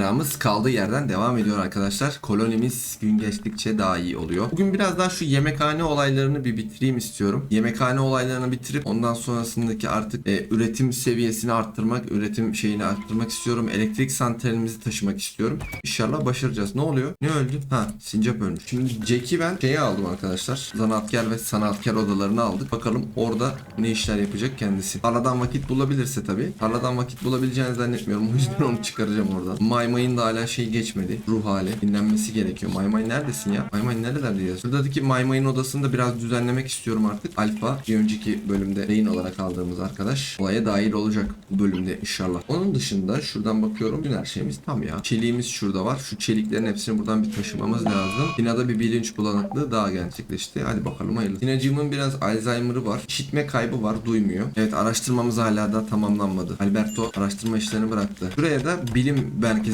Maceramız kaldığı yerden devam ediyor arkadaşlar. Kolonimiz gün geçtikçe daha iyi oluyor. Bugün biraz daha şu yemekhane olaylarını bir bitireyim istiyorum. Yemekhane olaylarını bitirip ondan sonrasındaki artık e, üretim seviyesini arttırmak, üretim şeyini arttırmak istiyorum. Elektrik santralimizi taşımak istiyorum. İnşallah başaracağız. Ne oluyor? Ne öldü? Ha, sincap ölmüş. Şimdi Jack'i ben şeye aldım arkadaşlar. Zanaatkar ve sanatkar odalarını aldık. Bakalım orada ne işler yapacak kendisi. Tarladan vakit bulabilirse tabii. Tarladan vakit bulabileceğini zannetmiyorum. O yüzden onu çıkaracağım oradan. Maymay'ın da hala şey geçmedi. Ruh hali. Dinlenmesi gerekiyor. Maymay neredesin ya? Maymay nerelerde ya? Şuradaki Maymay'ın odasını da biraz düzenlemek istiyorum artık. Alfa bir önceki bölümde rehin olarak aldığımız arkadaş olaya dahil olacak bu bölümde inşallah. Onun dışında şuradan bakıyorum. Dün her şeyimiz tam ya. Çeliğimiz şurada var. Şu çeliklerin hepsini buradan bir taşımamız lazım. Tina'da bir bilinç bulanıklığı daha gerçekleşti. Hadi bakalım hayırlısı. Tina'cığımın biraz Alzheimer'ı var. İşitme kaybı var. Duymuyor. Evet araştırmamız hala da tamamlanmadı. Alberto araştırma işlerini bıraktı. Buraya da bilim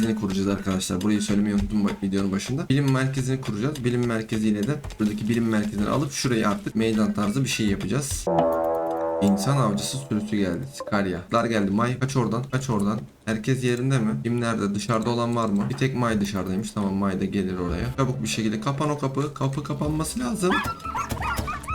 merkezini kuracağız arkadaşlar. Burayı söylemeyi unuttum videonun başında. Bilim merkezini kuracağız. Bilim merkeziyle de buradaki bilim merkezini alıp şurayı artık meydan tarzı bir şey yapacağız. İnsan avcısı sürüsü geldi. Sikarya. Dar geldi. May kaç oradan. Kaç oradan. Herkes yerinde mi? Kim nerede? Dışarıda olan var mı? Bir tek May dışarıdaymış. Tamam May da gelir oraya. Çabuk bir şekilde kapan o kapı. Kapı kapanması lazım.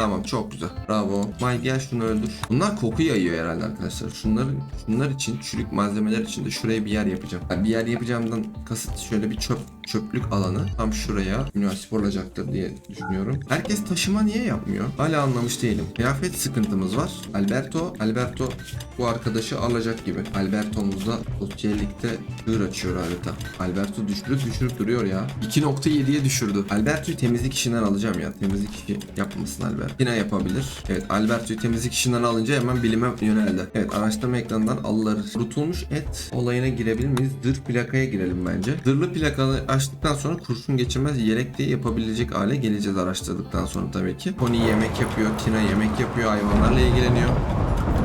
Tamam çok güzel. Bravo. May gel şunu öldür. Bunlar koku yayıyor herhalde arkadaşlar. Şunları şunlar için çürük malzemeler için de şuraya bir yer yapacağım. Yani bir yer yapacağımdan kasıt şöyle bir çöp çöplük alanı tam şuraya münasip olacaktır diye düşünüyorum. Herkes taşıma niye yapmıyor? Hala anlamış değilim. Kıyafet sıkıntımız var. Alberto, Alberto bu arkadaşı alacak gibi. Alberto'muzda sosyallikte hır açıyor harita. Alberto düşürüp düşürüp duruyor ya. 2.7'ye düşürdü. Alberto'yu temizlik işinden alacağım ya. Temizlik işi yapmasın Alberto. Yine yapabilir. Evet Alberto'yu temizlik işinden alınca hemen bilime yöneldi. Evet araştırma ekranından alıları. Kurutulmuş et olayına girebilir miyiz? Dır plakaya girelim bence. Dırlı plakalı açtıktan sonra kurşun geçirmez yelek diye yapabilecek hale geleceğiz araştırdıktan sonra tabii ki. Pony yemek yapıyor, Tina yemek yapıyor, hayvanlarla ilgileniyor.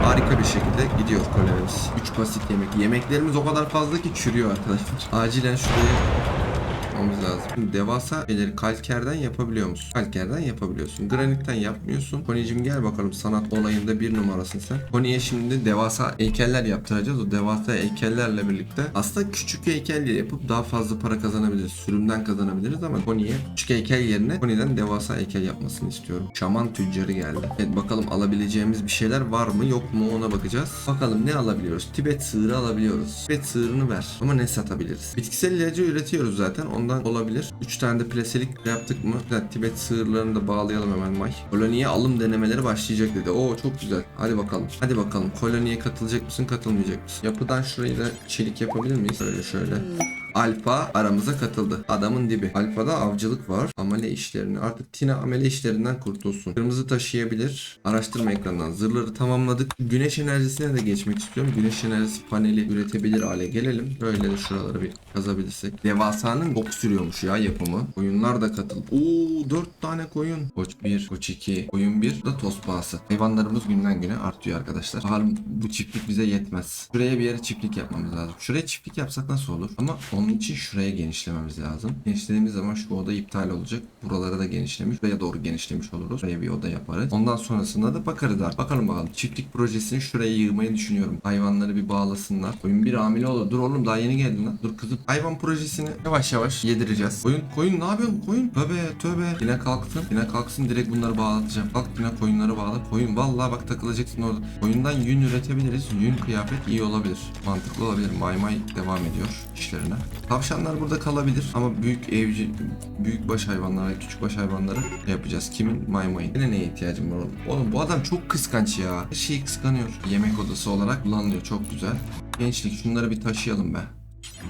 Harika bir şekilde gidiyor kolonimiz. 3 basit yemek. Yemeklerimiz o kadar fazla ki çürüyor arkadaşlar. Acilen şurayı yapmamız lazım. Şimdi devasa şeyleri kalkerden yapabiliyor musun? Kalkerden yapabiliyorsun. Granitten yapmıyorsun. Koni'cim gel bakalım sanat olayında bir numarasın sen. Koni'ye şimdi devasa heykeller yaptıracağız. O devasa heykellerle birlikte aslında küçük heykel yapıp daha fazla para kazanabiliriz. Sürümden kazanabiliriz ama Koni'ye küçük heykel yerine Koni'den devasa heykel yapmasını istiyorum. Şaman tüccarı geldi. Evet bakalım alabileceğimiz bir şeyler var mı yok mu ona bakacağız. Bakalım ne alabiliyoruz? Tibet sığırı alabiliyoruz. Tibet sığırını ver. Ama ne satabiliriz? Bitkisel ilacı üretiyoruz zaten. Ondan olabilir. 3 tane de plaselik yaptık mı? Tibet sığırlarını da bağlayalım hemen May. Koloniye alım denemeleri başlayacak dedi. Oo çok güzel. Hadi bakalım. Hadi bakalım. Koloniye katılacak mısın katılmayacak mısın? Yapıdan şurayı da çelik yapabilir miyiz? Böyle şöyle. Alfa aramıza katıldı. Adamın dibi. Alfa'da avcılık var. Amele işlerini. Artık Tina amele işlerinden kurtulsun. Kırmızı taşıyabilir. Araştırma ekranından. Zırhları tamamladık. Güneş enerjisine de geçmek istiyorum. Güneş enerjisi paneli üretebilir hale gelelim. Böyle de şuraları bir kazabilirsek. Devasanın bok sürüyormuş ya yapımı. Koyunlar da katıl. Oo 4 tane koyun. Koç 1, koç 2, koyun 1 da toz pahası. Hayvanlarımız günden güne artıyor arkadaşlar. Bakalım bu çiftlik bize yetmez. Şuraya bir yere çiftlik yapmamız lazım. Şuraya çiftlik yapsak nasıl olur? Ama onun için şuraya genişlememiz lazım. Genişlediğimiz zaman şu oda iptal olacak. Buralara da genişlemiş. Buraya doğru genişlemiş oluruz. Buraya bir oda yaparız. Ondan sonrasında da bakarız artık. Bakalım bakalım. Çiftlik projesini şuraya yığmayı düşünüyorum. Hayvanları bir bağlasınlar. Koyun bir hamile olur. Dur oğlum daha yeni geldin lan. Dur kızım. Hayvan projesini yavaş yavaş yedireceğiz. Koyun koyun ne yapıyorsun koyun? Tövbe tövbe. Yine kalktın. Yine kalksın direkt bunları bağlatacağım. Kalk yine koyunları bağla. Koyun vallahi bak takılacaksın orada. Koyundan yün üretebiliriz. Yün kıyafet iyi olabilir. Mantıklı olabilir. May may devam ediyor işlerine. Tavşanlar burada kalabilir ama büyük evci, büyük baş hayvanlara, küçük baş hayvanlara yapacağız. Kimin? Maymayın. Yine neye ihtiyacım var oğlum? Oğlum bu adam çok kıskanç ya. Her şeyi kıskanıyor. Yemek odası olarak kullanılıyor. Çok güzel. Gençlik şunları bir taşıyalım be.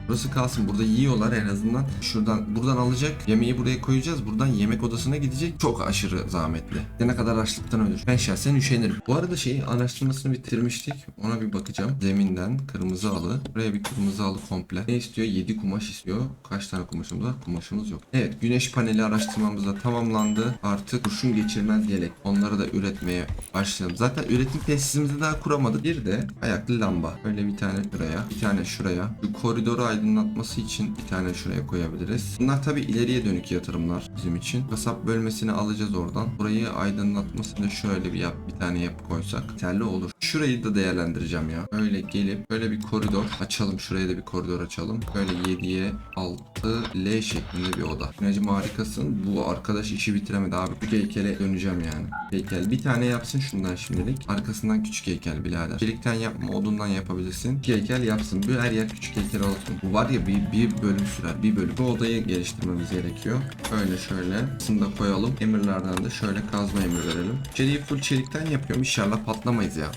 Burası kalsın. Burada yiyorlar en azından. Şuradan buradan alacak. Yemeği buraya koyacağız. Buradan yemek odasına gidecek. Çok aşırı zahmetli. Ne kadar açlıktan ölür. Ben şahsen üşenirim. Bu arada şeyi araştırmasını bitirmiştik. Ona bir bakacağım. Zeminden kırmızı alı. Buraya bir kırmızı alı komple. Ne istiyor? 7 kumaş istiyor. Kaç tane kumaşımız var? Kumaşımız yok. Evet. Güneş paneli araştırmamız da tamamlandı. Artık kurşun geçirmez yelek. Onları da üretmeye başlayalım. Zaten üretim tesisimizi daha kuramadık. Bir de ayaklı lamba. Böyle bir tane şuraya. Bir tane şuraya. Şu koridoru aydınlatması için bir tane şuraya koyabiliriz. Bunlar tabi ileriye dönük yatırımlar bizim için. Kasap bölmesini alacağız oradan. Burayı aydınlatmasını şöyle bir yap, bir tane yap koysak yeterli olur. Şurayı da değerlendireceğim ya. Öyle gelip böyle bir koridor açalım. Şuraya da bir koridor açalım. Böyle 7'ye 6 L şeklinde bir oda. Günacım harikasın. Bu arkadaş işi bitiremedi abi. Küçük heykele döneceğim yani. Heykel. Bir tane yapsın şundan şimdilik. Arkasından küçük heykel birader. Çelikten yapma odundan yapabilirsin. Heykel yapsın. Bu her yer küçük heykel olsun. Bu var ya bir, bir bölüm sürer. Bir bölüm. Bu odayı geliştirmemiz gerekiyor. Öyle şöyle. Şunu da koyalım. Emirlerden de şöyle kazma emir verelim. İçeriği full çelikten yapıyorum. İnşallah patlamayız ya.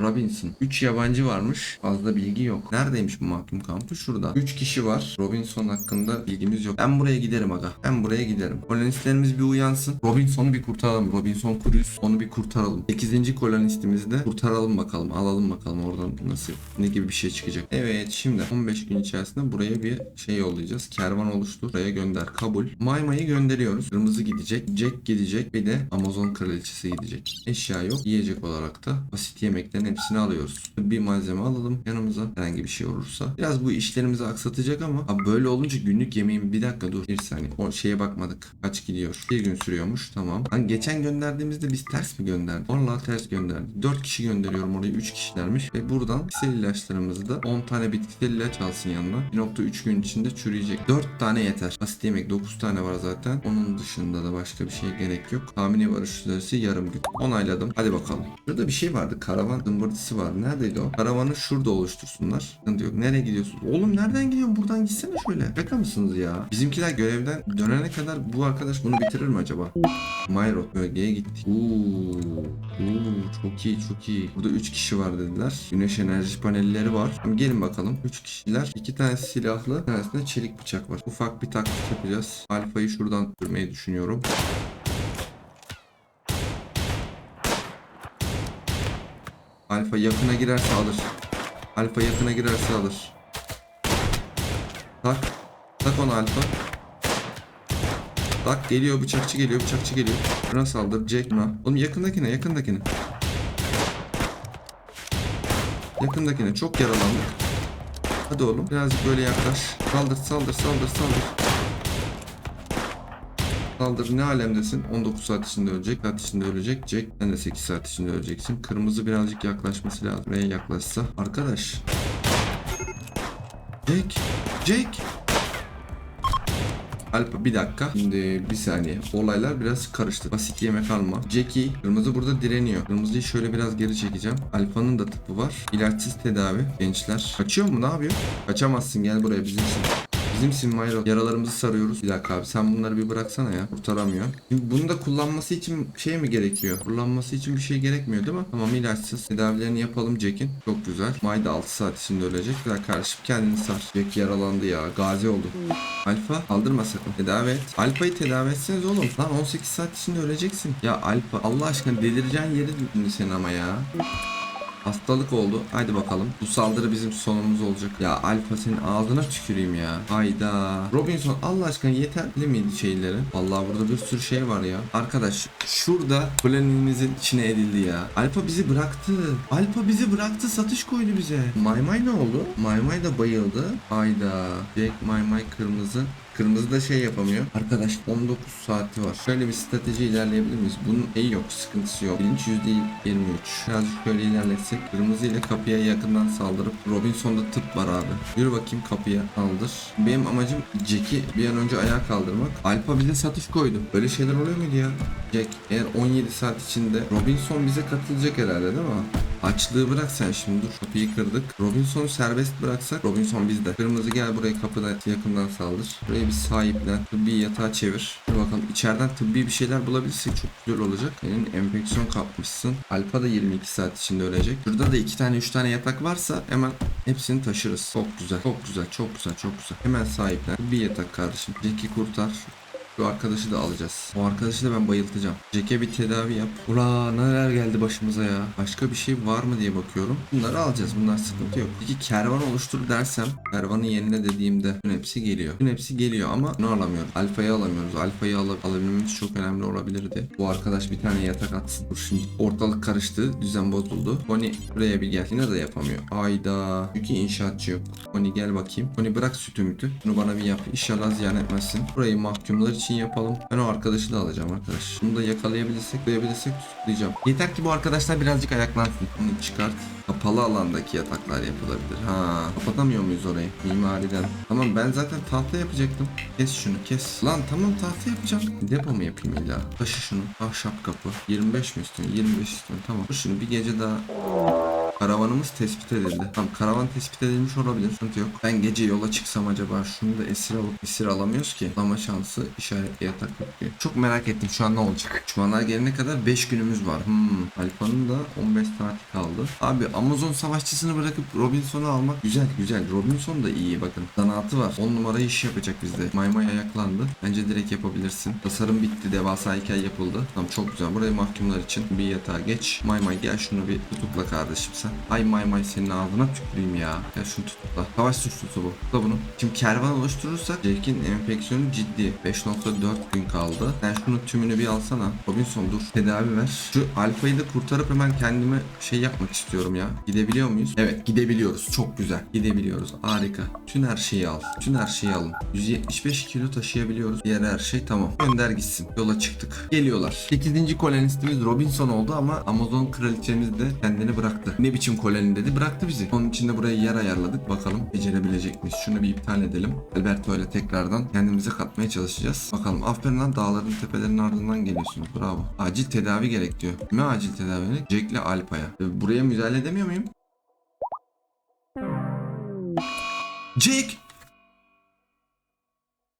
Robinson. 3 yabancı varmış. Fazla bilgi yok. Neredeymiş bu mahkum kampı? Şurada. 3 kişi var. Robinson hakkında bilgimiz yok. Ben buraya giderim aga. Ben buraya giderim. Kolonistlerimiz bir uyansın. Robinson'u bir kurtaralım. Robinson Crusoe. Onu bir kurtaralım. 8. kolonistimizi de kurtaralım bakalım. Alalım bakalım oradan nasıl ne gibi bir şey çıkacak. Evet şimdi 15 gün içerisinde buraya bir şey yollayacağız. Kervan oluştur. Buraya gönder. Kabul. Maymayı gönderiyoruz. Kırmızı gidecek. Jack gidecek. Bir de Amazon kraliçesi gidecek. Eşya yok. Yiyecek olarak da basit yemeklerin hepsini alıyoruz. Bir malzeme alalım yanımıza. Herhangi bir şey olursa. Biraz bu işlerimizi aksatacak ama abi böyle olunca günlük yemeğim bir dakika dur. Bir saniye. O şeye bakmadık. Kaç gidiyor? Bir gün sürüyormuş. Tamam. Hani geçen gönderdiğimizde biz ters mi gönderdik? Vallahi ters gönderdik. 4 kişi gönderiyorum oraya 3 kişilermiş. Ve buradan bitkisel ilaçlarımızı da 10 tane bitkisel ilaç alsın yanına. 1.3 gün içinde çürüyecek. 4 tane yeter. Basit yemek 9 tane var zaten. Onun dışında da başka bir şey gerek yok. Tahmini varış süresi yarım gün. Onayladım. Hadi bakalım. Burada bir şey vardı. Karavan zımbırtısı var. Neredeydi o? Karavanı şurada oluştursunlar. Sıkıntı yok. Nereye gidiyorsun? Oğlum nereden gidiyorsun? Buradan gitsene şöyle. Şaka mısınız ya? Bizimkiler görevden dönene kadar bu arkadaş bunu bitirir mi acaba? Mayrot bölgeye gittik. Oo, oo, çok iyi çok iyi. Burada 3 kişi var dediler. Güneş enerji panelleri var. Tamam, gelin bakalım. 3 kişiler. 2 tane silahlı. Bir tanesinde çelik bıçak var. Ufak bir taktik yapacağız. Alfa'yı şuradan sürmeyi düşünüyorum. Alfa yakına girerse alır. Alfa yakına girerse alır. Tak. Tak onu Alfa. Tak geliyor bıçakçı geliyor bıçakçı geliyor. Buna saldır Jack buna. Oğlum yakındakine yakındakine. Yakındakine çok yaralandık. Hadi oğlum birazcık böyle yaklaş. Saldır saldır saldır saldır. Saldır ne alemdesin? 19 saat içinde ölecek. Saat içinde ölecek. Jack sen de 8 saat içinde öleceksin. Kırmızı birazcık yaklaşması lazım. Buraya yaklaşsa. Arkadaş. Jack. Jack. Alpa bir dakika. Şimdi bir saniye. Olaylar biraz karıştı. Basit yemek alma. Jackie. Kırmızı burada direniyor. Kırmızıyı şöyle biraz geri çekeceğim. Alpa'nın da tıpı var. İlaçsız tedavi. Gençler. Kaçıyor mu? Ne yapıyor? Kaçamazsın. Gel buraya bizimsin. Bizimsin Mayro. Yaralarımızı sarıyoruz. Bir dakika abi sen bunları bir bıraksana ya. Kurtaramıyor. Şimdi bunu da kullanması için şey mi gerekiyor? Kullanması için bir şey gerekmiyor değil mi? Tamam ilaçsız. Tedavilerini yapalım Jack'in. Çok güzel. May da 6 saat içinde ölecek. Güzel kardeşim kendini sar. Jack yaralandı ya. Gazi oldu. Alfa kaldırma sakın. Tedavi et. Alfa'yı tedavi etseniz oğlum. Lan 18 saat içinde öleceksin. Ya Alfa Allah aşkına delireceğin yeri şimdi sen ama ya. Hastalık oldu. Haydi bakalım. Bu saldırı bizim sonumuz olacak. Ya Alfa senin ağzına tüküreyim ya. Hayda. Robinson Allah aşkına yeterli miydi şeyleri? Vallahi burada bir sürü şey var ya. Arkadaş şurada kolonimizin içine edildi ya. Alfa bizi bıraktı. Alfa bizi bıraktı. Satış koydu bize. Maymay ne oldu? Maymay da bayıldı. Hayda. Jack Maymay kırmızı. Kırmızı da şey yapamıyor. Arkadaş 19 saati var. Şöyle bir strateji ilerleyebilir miyiz? Bunun iyi yok. Sıkıntısı yok. Bilinç %23. Birazcık şöyle ilerletsek. Kırmızı ile kapıya yakından saldırıp Robinson'da tıp var abi. Yürü bakayım kapıya saldır. Benim amacım Jack'i bir an önce ayağa kaldırmak. Alfa bize satış koydu. Böyle şeyler oluyor muydu ya? Jack eğer 17 saat içinde Robinson bize katılacak herhalde değil mi? Açlığı bırak sen şimdi dur. Kapıyı kırdık. Robinson'u serbest bıraksak Robinson bizde. Kırmızı gel buraya kapıdan yakından saldır. Burayı bir sahiplen. Tıbbi yatağa çevir. Dur bakalım içeriden tıbbi bir şeyler bulabilirsek çok güzel olacak. Senin enfeksiyon kapmışsın. Alfa da 22 saat içinde ölecek. Şurada da 2 tane 3 tane yatak varsa hemen hepsini taşırız. Çok güzel. Çok güzel. Çok güzel. Çok güzel. Hemen sahiplen. Bir yatak kardeşim. Jack'i kurtar. Şu arkadaşı da alacağız. O arkadaşı da ben bayıltacağım. Jack'e bir tedavi yap. Ula neler geldi başımıza ya. Başka bir şey var mı diye bakıyorum. Bunları alacağız. Bunlar sıkıntı yok. Peki kervan oluştur dersem kervanı yenile dediğimde bütün hepsi geliyor. Bütün hepsi geliyor ama ne alamıyoruz? Alfa'yı alamıyoruz. Alfa'yı al alabilmemiz çok önemli olabilirdi. Bu arkadaş bir tane yatak atsın. Dur şimdi ortalık karıştı. Düzen bozuldu. Pony buraya bir gel. Yine de yapamıyor. Ayda. Çünkü inşaatçı yok. Pony gel bakayım. Pony bırak sütü mütü. Bunu bana bir yap. İnşallah ziyan etmezsin. Burayı mahkumlar için için yapalım. Ben o arkadaşı da alacağım arkadaş. Bunu da yakalayabilirsek, yakalayabilirsek tutuklayacağım. Yeter ki bu arkadaşlar birazcık ayaklansın. Bunu çıkart. Kapalı alandaki yataklar yapılabilir. Ha, kapatamıyor muyuz orayı? Mimariden. Tamam ben zaten tahta yapacaktım. Kes şunu kes. Lan tamam tahta yapacağım. Depo mu yapayım illa? Taşı şunu. Ahşap kapı. 25 mi istiyorsun? 25 istiyorum. Tamam. Dur şimdi bir gece daha Karavanımız tespit edildi. Tamam karavan tespit edilmiş olabilir. Sıkıntı yok. Ben gece yola çıksam acaba şunu da esir alıp esir alamıyoruz ki. Ama şansı işaretli yatak yok diyor. Çok merak ettim şu an ne olacak. Düşmanlar gelene kadar 5 günümüz var. Hmm. Alfa'nın da 15 saati kaldı. Abi Amazon savaşçısını bırakıp Robinson'u almak güzel güzel. Robinson da iyi bakın. Zanaatı var. 10 numara iş yapacak bizde. Maymay ayaklandı. Bence direkt yapabilirsin. Tasarım bitti. Devasa heykel yapıldı. Tamam çok güzel. Buraya mahkumlar için bir yatağa geç. Maymay gel şunu bir tutukla kardeşim sen. Ay Maymay senin ağzına tüküreyim ya. Gel şunu tutukla. Savaş suçlusu bu. Tutla bunu. Şimdi kervan oluşturursak Jack'in enfeksiyonu ciddi. 5.4 gün kaldı. Sen şunu tümünü bir alsana. Robinson dur. Tedavi ver. Şu alfayı da kurtarıp hemen kendime şey yapmak istiyorum ya. Gidebiliyor muyuz? Evet gidebiliyoruz. Çok güzel. Gidebiliyoruz. Harika. Tüm her şeyi al. Tüm her şeyi alın. 175 kilo taşıyabiliyoruz. Diğer her şey tamam. Gönder gitsin. Yola çıktık. Geliyorlar. 8. kolonistimiz Robinson oldu ama Amazon kraliçemiz de kendini bıraktı. Ne biçim koloni dedi bıraktı bizi. Onun için de buraya yer ayarladık. Bakalım becerebilecek miyiz? Şunu bir iptal edelim. Alberto ile tekrardan kendimize katmaya çalışacağız. Bakalım aferin lan dağların tepelerinin ardından geliyorsunuz. Bravo. Acil tedavi gerek diyor. Ne acil tedavi gerek? Jack ile Alpa'ya. E, Buraya müdahale edemiyor muyum? Jack!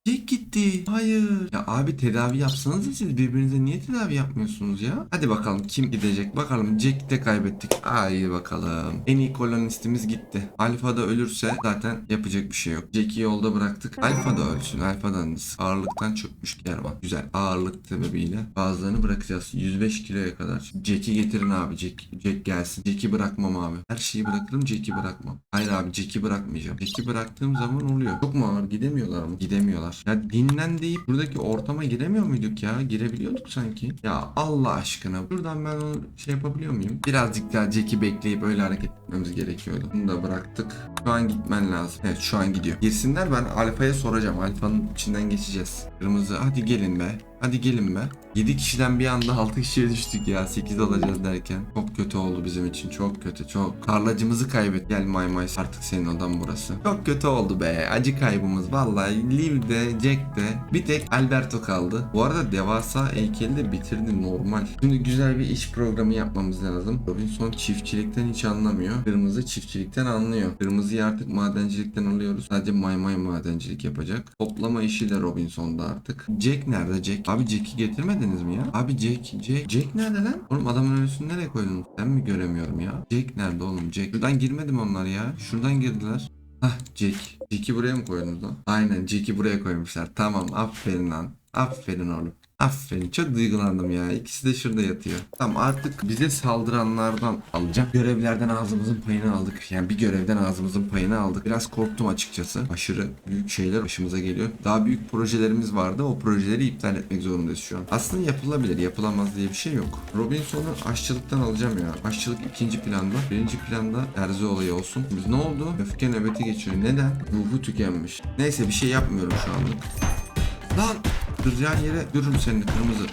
Jack gitti. Hayır. Ya abi tedavi yapsanız da siz birbirinize niye tedavi yapmıyorsunuz ya? Hadi bakalım kim gidecek? Bakalım Jack'i de kaybettik. Ay bakalım. En iyi kolonistimiz gitti. Alfa da ölürse zaten yapacak bir şey yok. Jack'i yolda bıraktık. Alfa da ölsün. Alfa'dan ağırlıktan çökmüş kervan. Güzel. Ağırlık sebebiyle bazılarını bırakacağız. 105 kiloya kadar. Jack'i getirin abi. Jack, Jack gelsin. Jack'i bırakmam abi. Her şeyi bırakırım Jack'i bırakmam. Hayır abi Jack'i bırakmayacağım. Jack'i bıraktığım zaman oluyor. Çok mu ağır? Gidemiyorlar mı? Gidemiyorlar. Ya dinlen deyip buradaki ortama giremiyor muyduk ya? Girebiliyorduk sanki. Ya Allah aşkına. Buradan ben onu şey yapabiliyor muyum? Birazcık daha Jack'i bekleyip öyle hareket etmemiz gerekiyordu. Bunu da bıraktık. Şu an gitmen lazım. Evet şu an gidiyor. Girsinler ben Alfa'ya soracağım. Alfa'nın içinden geçeceğiz. Kırmızı hadi gelin be. Hadi gelin be. 7 kişiden bir anda 6 kişiye düştük ya. 8 olacağız derken. Çok kötü oldu bizim için. Çok kötü. Çok. Tarlacımızı kaybet. Gel May May. Artık senin odan burası. Çok kötü oldu be. Acı kaybımız. Vallahi Liv de Jack de bir tek Alberto kaldı. Bu arada devasa heykeli de bitirdi normal. Şimdi güzel bir iş programı yapmamız lazım. Robinson çiftçilikten hiç anlamıyor. Kırmızı çiftçilikten anlıyor. Kırmızıyı artık madencilikten alıyoruz. Sadece May May madencilik yapacak. Toplama işi de Robinson'da artık. Jack nerede Jack? Abi Jack'i getirmediniz mi ya? Abi Jack, Jack, Jack nerede lan? Oğlum adamın ölüsünü nereye koydunuz? Ben mi göremiyorum ya? Jack nerede oğlum? Jack. Şuradan girmedi mi onlar ya? Şuradan girdiler. Hah Jack. Jack'i buraya mı koydunuz lan? Aynen Jack'i buraya koymuşlar. Tamam aferin lan. Aferin oğlum. Aferin çok duygulandım ya. İkisi de şurada yatıyor. Tamam artık bize saldıranlardan alacağım. Görevlerden ağzımızın payını aldık. Yani bir görevden ağzımızın payını aldık. Biraz korktum açıkçası. Aşırı büyük şeyler başımıza geliyor. Daha büyük projelerimiz vardı. O projeleri iptal etmek zorundayız şu an. Aslında yapılabilir. Yapılamaz diye bir şey yok. Robinson'u aşçılıktan alacağım ya. Aşçılık ikinci planda. Birinci planda terzi olayı olsun. Biz ne oldu? Öfke nöbeti geçiriyor. Neden? Ruhu tükenmiş. Neyse bir şey yapmıyorum şu anlık. Lan duracağın yere görürüm seni kırmızı.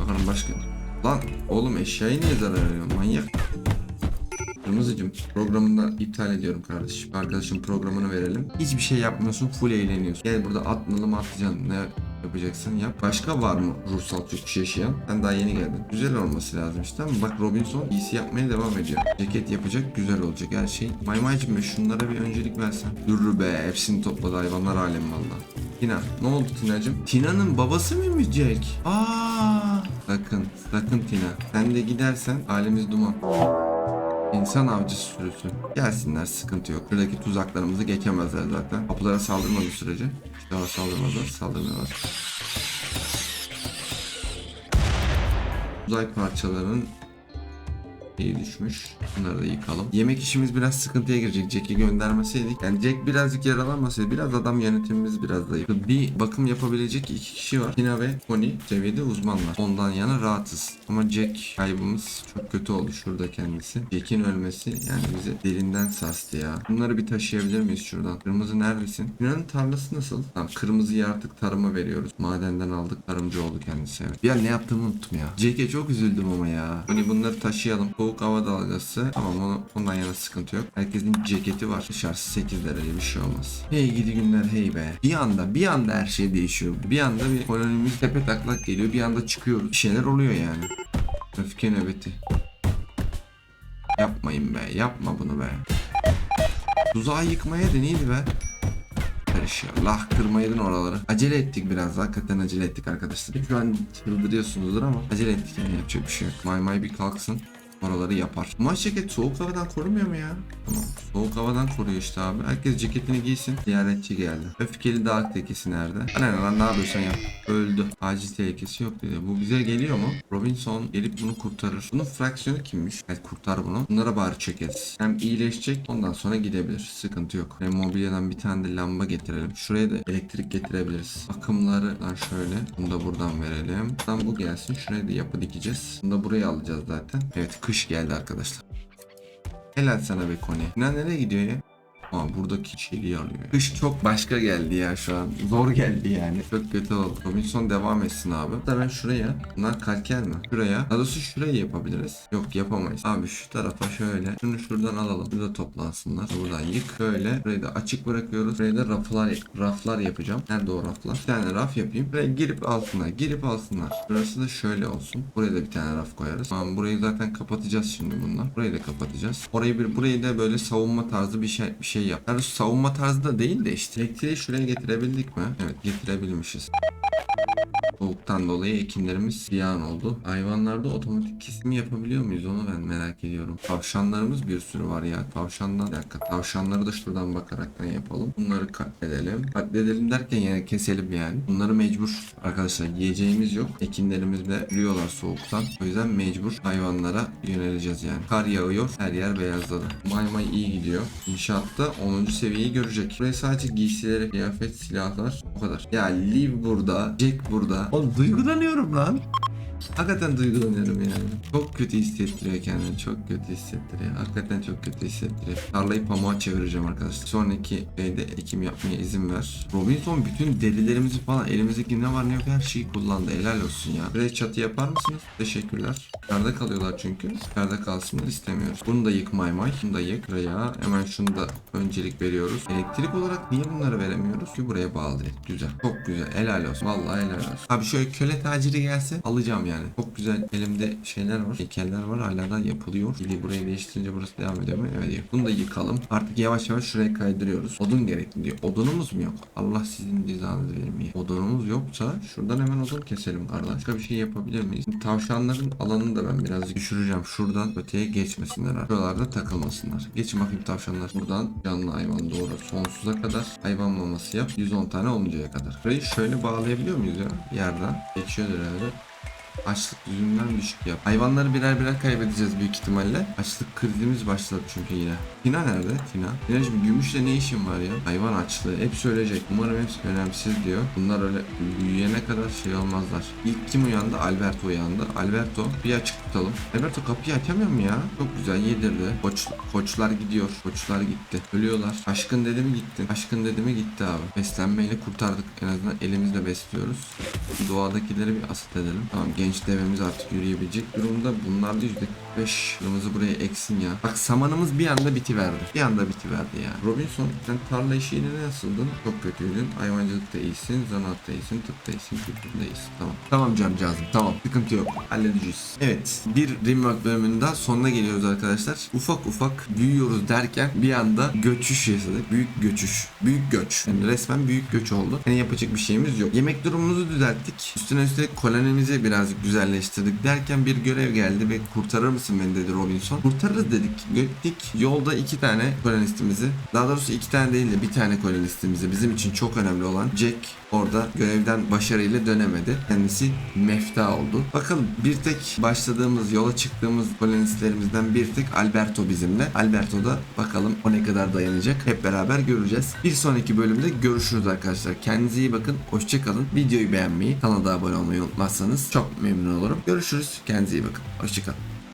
Bakalım başka. Lan oğlum eşyayı niye zarar veriyorsun manyak? Kırmızıcım programını iptal ediyorum kardeşim. Arkadaşım programını verelim. Hiçbir şey yapmıyorsun full eğleniyorsun. Gel burada atmalı mı atacaksın ne yapacaksın yap. Başka var mı ruhsal çöküş yaşayan? Sen daha yeni geldin. Güzel olması lazım işte bak Robinson iyisi yapmaya devam ediyor. Ceket yapacak güzel olacak her şey. Maymaycım be şunlara bir öncelik versen. Yürü be hepsini topladı hayvanlar alem valla. Tina ne oldu Tina'cım? Tina'nın babası mıymış Jack? Aa, sakın sakın Tina. Sen de gidersen halimiz duman. İnsan avcısı sürüsü. Gelsinler sıkıntı yok. Buradaki tuzaklarımızı geçemezler zaten. Kapılara saldırmadığı sürece. Daha saldırmazlar, saldırmıyorlar. Uzay parçalarının iyi düşmüş. Bunları da yıkalım. Yemek işimiz biraz sıkıntıya girecek. Jack'i göndermeseydik. Yani Jack birazcık yaralanmasaydı biraz adam yönetimimiz biraz zayıf. Bir bakım yapabilecek iki kişi var. Tina ve Connie seviyede uzmanlar. Ondan yana rahatız. Ama Jack kaybımız çok kötü oldu şurada kendisi. Jack'in ölmesi yani bizi derinden sarstı ya. Bunları bir taşıyabilir miyiz şuradan? Kırmızı neredesin? Yunan'ın tarlası nasıl? Tamam kırmızıyı artık tarıma veriyoruz. Madenden aldık. Tarımcı oldu kendisi evet. An ne yaptığımı unuttum ya. Jack'e çok üzüldüm ama ya. Hani bunları taşıyalım. Soğuk hava dalgası. Tamam onu, ondan yana sıkıntı yok. Herkesin ceketi var. Dışarısı 8 derece bir şey olmaz. Hey gidi günler hey be. Bir anda bir anda her şey değişiyor. Bir anda bir kolonimiz tepe taklak geliyor. Bir anda çıkıyoruz. Bir şeyler oluyor yani. Öfke nöbeti. Yapmayın be. Yapma bunu be. Tuzağı yıkmaya deneydi be. Karışıyor. Lah kırmaydın oraları. Acele ettik biraz. Hakikaten acele ettik arkadaşlar. Şu an çıldırıyorsunuzdur ama acele ettik yani yapacak bir şey yok. May may bir kalksın. Oraları yapar. Kumaş ceket soğuk havadan korumuyor mu ya? Tamam. Soğuk havadan koruyor işte abi. Herkes ceketini giysin. Ziyaretçi geldi. Öfkeli dağ tekesi nerede? Ana lan ne yapıyorsun ya? Öldü. Acil tehlikesi yok dedi. Bu bize geliyor mu? Robinson gelip bunu kurtarır. Bunun fraksiyonu kimmiş? Evet kurtar bunu. Bunlara bari çekeriz. Hem iyileşecek ondan sonra gidebilir. Sıkıntı yok. Hem mobilyadan bir tane de lamba getirelim. Şuraya da elektrik getirebiliriz. Akımlardan şöyle. Bunu da buradan verelim. Buradan bu gelsin. Şuraya da yapı dikeceğiz. Bunu da buraya alacağız zaten. Evet kış geldi arkadaşlar. Helal sana be Kone. Ne nereye gidiyor ya? Aa buradaki çeliği alıyor. Kış çok başka geldi ya şu an. Zor geldi yani. Çok kötü oldu. Robinson devam etsin abi. Hatta ben şuraya. Bunlar kalker mi? Şuraya. Daha doğrusu şurayı yapabiliriz. Yok yapamayız. Abi şu tarafa şöyle. Şunu şuradan alalım. Burada toplansınlar. Buradan yık. Böyle. Burayı da açık bırakıyoruz. Buraya da raflar, raflar yapacağım. Nerede o raflar? Bir tane raf yapayım. Buraya girip alsınlar. Girip alsınlar. Burası da şöyle olsun. Buraya da bir tane raf koyarız. Tamam burayı zaten kapatacağız şimdi bunlar. Burayı da kapatacağız. Orayı bir burayı da böyle savunma tarzı bir şey bir şey yap. Yani savunma tarzı da değil de işte. Elektriği şuraya getirebildik mi? Evet getirebilmişiz. Soğuktan dolayı ekinlerimiz ziyan oldu. Hayvanlarda otomatik kesim yapabiliyor muyuz onu ben merak ediyorum. Tavşanlarımız bir sürü var ya. Tavşandan bir dakika. Tavşanları da şuradan bakaraktan yapalım. Bunları katledelim. Katledelim derken yani keselim yani. Bunları mecbur arkadaşlar yiyeceğimiz yok. Ekinlerimiz de ölüyorlar soğuktan. O yüzden mecbur hayvanlara yöneleceğiz yani. Kar yağıyor. Her yer beyazladı. May may iyi gidiyor. İnşaatta 10. seviyeyi görecek. Buraya sadece giysileri, kıyafet, silahlar o kadar. Ya Liv burada, Jack burada. Oğlum duygulanıyorum lan. Hakikaten duygulanıyorum yani. Çok kötü hissettiriyor kendini. Çok kötü hissettiriyor. Hakikaten çok kötü hissettiriyor. Tarlayı pamuğa çevireceğim arkadaşlar. Sonraki şeyde ekim yapmaya izin ver. Robinson bütün derilerimizi falan elimizdeki ne var ne yok her şeyi kullandı. Helal olsun ya. Buraya çatı yapar mısınız? Teşekkürler. Dışarıda kalıyorlar çünkü. Dışarıda kalsınlar istemiyoruz. Bunu da yık may may. Da yık. Buraya hemen şunu da öncelik veriyoruz. Elektrik olarak niye bunları veremiyoruz ki buraya bağlı. Güzel. Çok güzel. Helal olsun. Vallahi helal olsun. Abi şöyle köle taciri gelse alacağım yani. Çok güzel elimde şeyler var. Heykeller var. Hala da yapılıyor. Dili burayı değiştirince burası devam ediyor mu? Evet. Bunu da yıkalım. Artık yavaş yavaş şuraya kaydırıyoruz. Odun gerekli diyor. Odunumuz mu yok? Allah sizin cezanızı vermeye. Odunumuz yoksa şuradan hemen odun keselim kardeş. Başka bir şey yapabilir miyiz? Tavşanların alanını da ben birazcık düşüreceğim. Şuradan öteye geçmesinler artık. Şuralarda takılmasınlar. Geçin bakayım tavşanlar. Buradan canlı hayvan doğru. Sonsuza kadar hayvan maması yap. 110 tane oluncaya kadar. Burayı şöyle bağlayabiliyor muyuz ya? Yerden. Geçiyordur herhalde. Açlık yüzünden düşük yap. Hayvanları birer birer kaybedeceğiz büyük ihtimalle. Açlık krizimiz başladı çünkü yine. Tina nerede? Tina. Tina'cığım gümüşle ne işin var ya? Hayvan açlığı. Hep söyleyecek. Umarım hepsi önemsiz diyor. Bunlar öyle büyüyene kadar şey olmazlar. İlk kim uyandı? Alberto uyandı. Alberto bir açık tutalım. Alberto kapıyı açamıyor mu ya? Çok güzel yedirdi. Koç, koçlar gidiyor. Koçlar gitti. Ölüyorlar. Aşkın dedi mi gitti. Aşkın dedi mi gitti abi. Beslenmeyle kurtardık. En azından elimizle besliyoruz. Doğadakileri bir asit edelim. Tamam genç devemiz artık yürüyebilecek durumda. Bunlar da yüzde 5 yılımızı buraya eksin ya. Bak samanımız bir anda bitiverdi. Bir anda bitiverdi ya. Robinson sen tarla işiyle nasıldın? Çok kötüydün. Hayvancılıkta iyisin. Zanaatta iyisin. Tıpta iyisin. Kültürde iyisin. Tamam. Tamam cancağızım. Tamam. Sıkıntı yok. Halledeceğiz. Evet. Bir Rimwork bölümünün daha sonuna geliyoruz arkadaşlar. Ufak ufak büyüyoruz derken bir anda göçüş yaşadık. Büyük göçüş. Büyük göç. Yani resmen büyük göç oldu. Yani yapacak bir şeyimiz yok. Yemek durumumuzu düzelttik. Üstüne üstelik kolonimizi birazcık birazcık güzelleştirdik derken bir görev geldi ve kurtarır mısın beni dedi Robinson. Kurtarırız dedik. Gittik yolda iki tane kolonistimizi daha doğrusu iki tane değil de bir tane kolonistimizi bizim için çok önemli olan Jack orada görevden başarıyla dönemedi. Kendisi mefta oldu. Bakalım bir tek başladığımız yola çıktığımız kolonistlerimizden bir tek Alberto bizimle. Alberto da bakalım o ne kadar dayanacak. Hep beraber göreceğiz. Bir sonraki bölümde görüşürüz arkadaşlar. Kendinize iyi bakın. Hoşçakalın. Videoyu beğenmeyi, kanala abone olmayı unutmazsanız çok memnun olurum. Görüşürüz. Kendinize iyi bakın. Hoşçakalın.